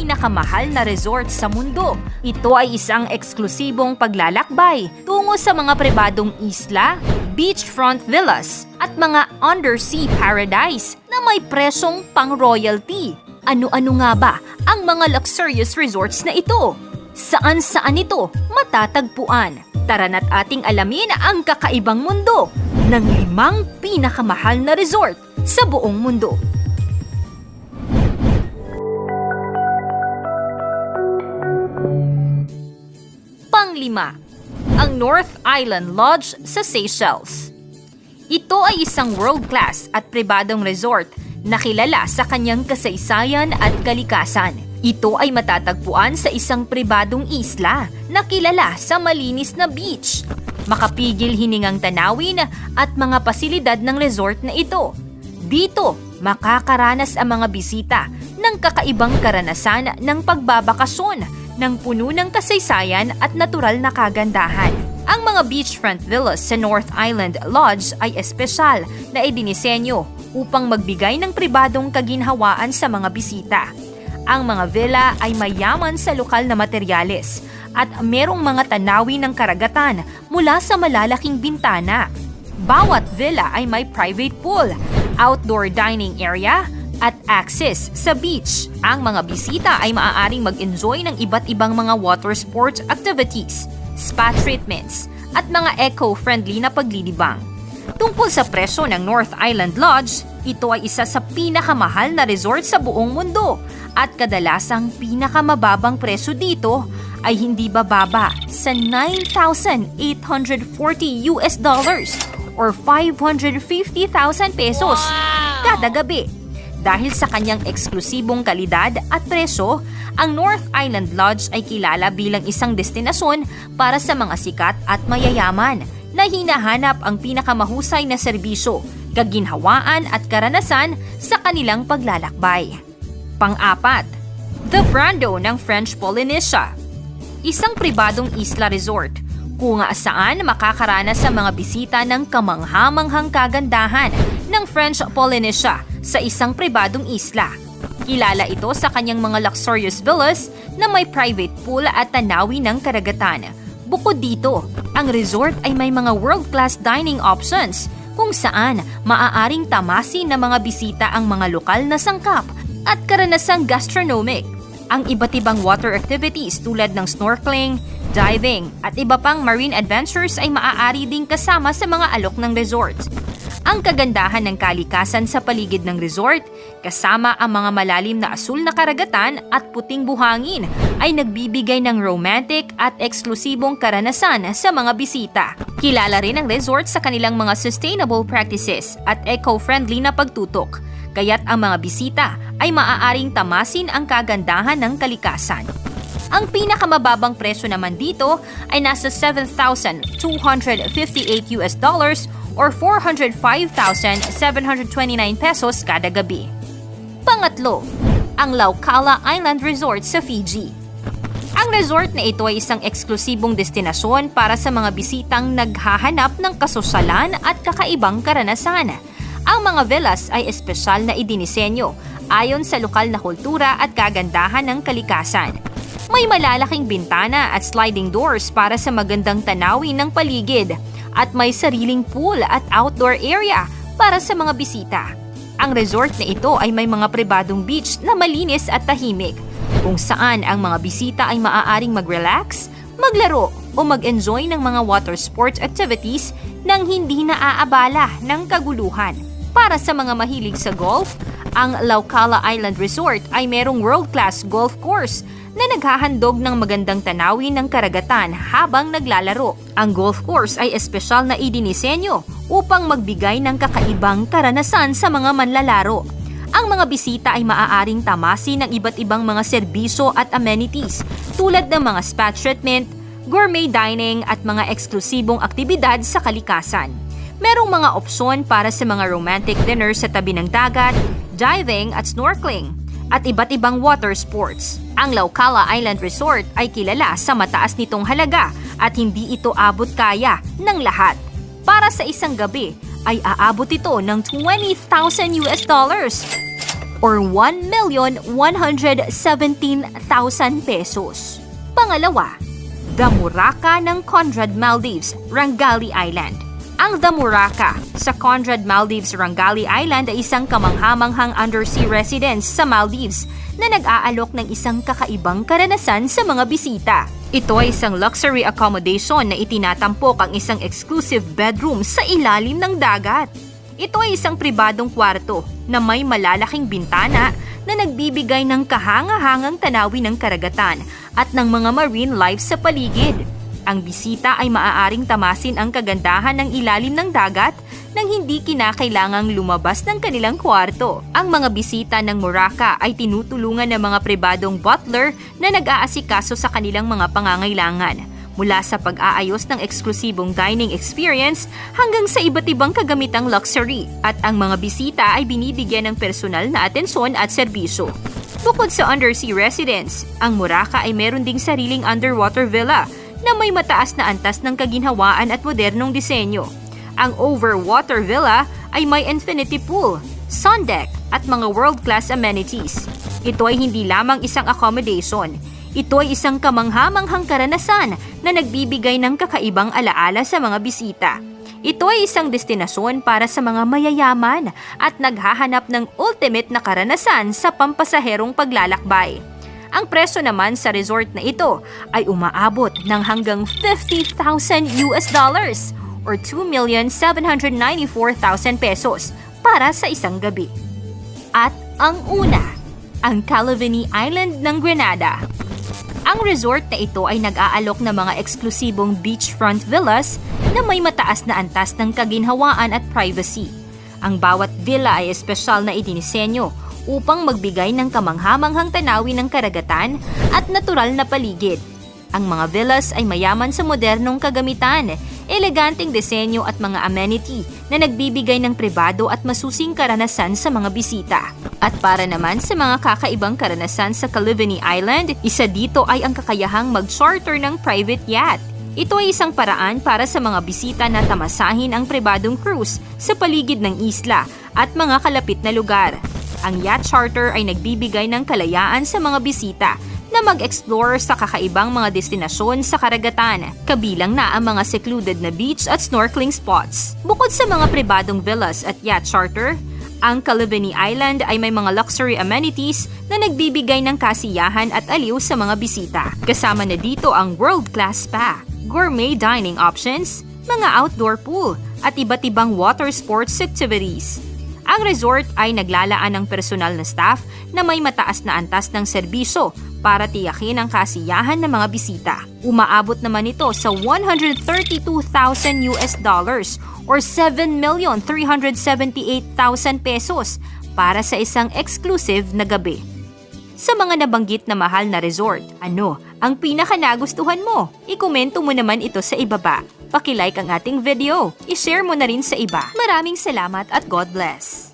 pinakamahal na resort sa mundo. Ito ay isang eksklusibong paglalakbay tungo sa mga pribadong isla, beachfront villas, at mga undersea paradise na may presyong pang-royalty. Ano-ano nga ba ang mga luxurious resorts na ito? Saan-saan ito matatagpuan? Tara na't ating alamin ang kakaibang mundo ng limang pinakamahal na resort sa buong mundo. Ang North Island Lodge sa Seychelles. Ito ay isang world-class at pribadong resort na kilala sa kanyang kasaysayan at kalikasan. Ito ay matatagpuan sa isang pribadong isla na kilala sa malinis na beach, makapigil hiningang tanawin at mga pasilidad ng resort na ito. Dito, makakaranas ang mga bisita ng kakaibang karanasan ng pagbabakasyon ng puno ng kasaysayan at natural na kagandahan. Ang mga beachfront villas sa North Island Lodge ay espesyal na idinisenyo upang magbigay ng pribadong kaginhawaan sa mga bisita. Ang mga villa ay mayaman sa lokal na materyales at merong mga tanawin ng karagatan mula sa malalaking bintana. Bawat villa ay may private pool, outdoor dining area, at access sa beach. Ang mga bisita ay maaaring mag-enjoy ng iba't ibang mga water sports activities, spa treatments, at mga eco-friendly na paglilibang. Tungkol sa presyo ng North Island Lodge, ito ay isa sa pinakamahal na resort sa buong mundo at kadalasang pinakamababang presyo dito ay hindi bababa sa 9,840 US dollars or 550,000 pesos kada gabi. Dahil sa kanyang eksklusibong kalidad at presyo, ang North Island Lodge ay kilala bilang isang destinasyon para sa mga sikat at mayayaman na hinahanap ang pinakamahusay na serbisyo, kaginhawaan at karanasan sa kanilang paglalakbay. Pang-apat, The Brando ng French Polynesia. Isang pribadong isla resort kung saan makakaranas sa mga bisita ng kamanghamanghang kagandahan ng French Polynesia sa isang pribadong isla. Kilala ito sa kanyang mga luxurious villas na may private pool at tanawi ng karagatan. Bukod dito, ang resort ay may mga world-class dining options kung saan maaaring tamasin ng mga bisita ang mga lokal na sangkap at karanasang gastronomic. Ang iba't ibang water activities tulad ng snorkeling, diving at iba pang marine adventures ay maaari ding kasama sa mga alok ng resort. Ang kagandahan ng kalikasan sa paligid ng resort, kasama ang mga malalim na asul na karagatan at puting buhangin, ay nagbibigay ng romantic at eksklusibong karanasan sa mga bisita. Kilala rin ang resort sa kanilang mga sustainable practices at eco-friendly na pagtutok, kaya't ang mga bisita ay maaaring tamasin ang kagandahan ng kalikasan. Ang pinakamababang presyo naman dito ay nasa 7,258 US dollars or 405,729 pesos kada gabi. Pangatlo, ang Laucala Island Resort sa Fiji. Ang resort na ito ay isang eksklusibong destinasyon para sa mga bisitang naghahanap ng kasosalan at kakaibang karanasan. Ang mga villas ay espesyal na idinisenyo ayon sa lokal na kultura at kagandahan ng kalikasan. May malalaking bintana at sliding doors para sa magandang tanawin ng paligid at may sariling pool at outdoor area para sa mga bisita. Ang resort na ito ay may mga pribadong beach na malinis at tahimik, kung saan ang mga bisita ay maaaring mag-relax, maglaro o mag-enjoy ng mga water sports activities nang hindi naaabala ng kaguluhan. Para sa mga mahilig sa golf, ang Laucala Island Resort ay merong world-class golf course na naghahandog ng magandang tanawin ng karagatan habang naglalaro. Ang golf course ay espesyal na idinisenyo upang magbigay ng kakaibang karanasan sa mga manlalaro. Ang mga bisita ay maaaring tamasin ng iba't ibang mga serbisyo at amenities tulad ng mga spa treatment, gourmet dining at mga eksklusibong aktibidad sa kalikasan. Merong mga opsyon para sa mga romantic dinner sa tabi ng dagat, diving at snorkeling, at iba't ibang water sports. Ang Laucala Island Resort ay kilala sa mataas nitong halaga at hindi ito abot kaya ng lahat. Para sa isang gabi ay aabot ito ng 20,000 US dollars. or 1,117,000 pesos. Pangalawa, The Muraka ng Conrad Maldives, Rangali Island. Ang The Muraka sa Conrad Maldives, Rangali Island ay isang kamanghamanghang undersea residence sa Maldives na nag-aalok ng isang kakaibang karanasan sa mga bisita. Ito ay isang luxury accommodation na itinatampok ang isang exclusive bedroom sa ilalim ng dagat. Ito ay isang pribadong kwarto na may malalaking bintana na nagbibigay ng kahanga-hangang tanawin ng karagatan at ng mga marine life sa paligid. Ang bisita ay maaaring tamasin ang kagandahan ng ilalim ng dagat nang hindi kinakailangang lumabas ng kanilang kwarto. Ang mga bisita ng Morocco ay tinutulungan ng mga pribadong butler na nag-aasikaso sa kanilang mga pangangailangan mula sa pag-aayos ng eksklusibong dining experience hanggang sa iba't ibang kagamitang luxury at ang mga bisita ay binibigyan ng personal na atensyon at serbisyo. Bukod sa undersea residence, ang Muraka ay meron ding sariling underwater villa na may mataas na antas ng kaginhawaan at modernong disenyo. Ang overwater villa ay may infinity pool, sun deck at mga world-class amenities. Ito ay hindi lamang isang accommodation, ito ay isang kamanghamanghang karanasan na nagbibigay ng kakaibang alaala sa mga bisita. Ito ay isang destinasyon para sa mga mayayaman at naghahanap ng ultimate na karanasan sa pampasaherong paglalakbay. Ang presyo naman sa resort na ito ay umaabot ng hanggang 50,000 US dollars or 2,794,000 pesos para sa isang gabi. At ang una, ang Calavini Island ng Grenada. Ang resort na ito ay nag-aalok ng mga eksklusibong beachfront villas na may mataas na antas ng kaginhawaan at privacy. Ang bawat villa ay espesyal na idinisenyo upang magbigay ng kamanghamanghang tanawin ng karagatan at natural na paligid. Ang mga villas ay mayaman sa modernong kagamitan, eleganteng disenyo at mga amenity na nagbibigay ng pribado at masusing karanasan sa mga bisita. At para naman sa mga kakaibang karanasan sa Calivini Island, isa dito ay ang kakayahang mag-charter ng private yacht. Ito ay isang paraan para sa mga bisita na tamasahin ang pribadong cruise sa paligid ng isla at mga kalapit na lugar. Ang yacht charter ay nagbibigay ng kalayaan sa mga bisita na mag-explore sa kakaibang mga destinasyon sa karagatan, kabilang na ang mga secluded na beach at snorkeling spots. Bukod sa mga pribadong villas at yacht charter, ang Calivini Island ay may mga luxury amenities na nagbibigay ng kasiyahan at aliw sa mga bisita. Kasama na dito ang world-class spa, gourmet dining options, mga outdoor pool, at iba't ibang water sports activities. Ang resort ay naglalaan ng personal na staff na may mataas na antas ng serbisyo para tiyakin ang kasiyahan ng mga bisita. Umaabot naman ito sa 132,000 US dollars or 7,378,000 pesos para sa isang exclusive na gabi. Sa mga nabanggit na mahal na resort, ano ang pinaka nagustuhan mo? Ikomento mo naman ito sa ibaba. Pakilike ang ating video. I-share mo na rin sa iba. Maraming salamat at God bless.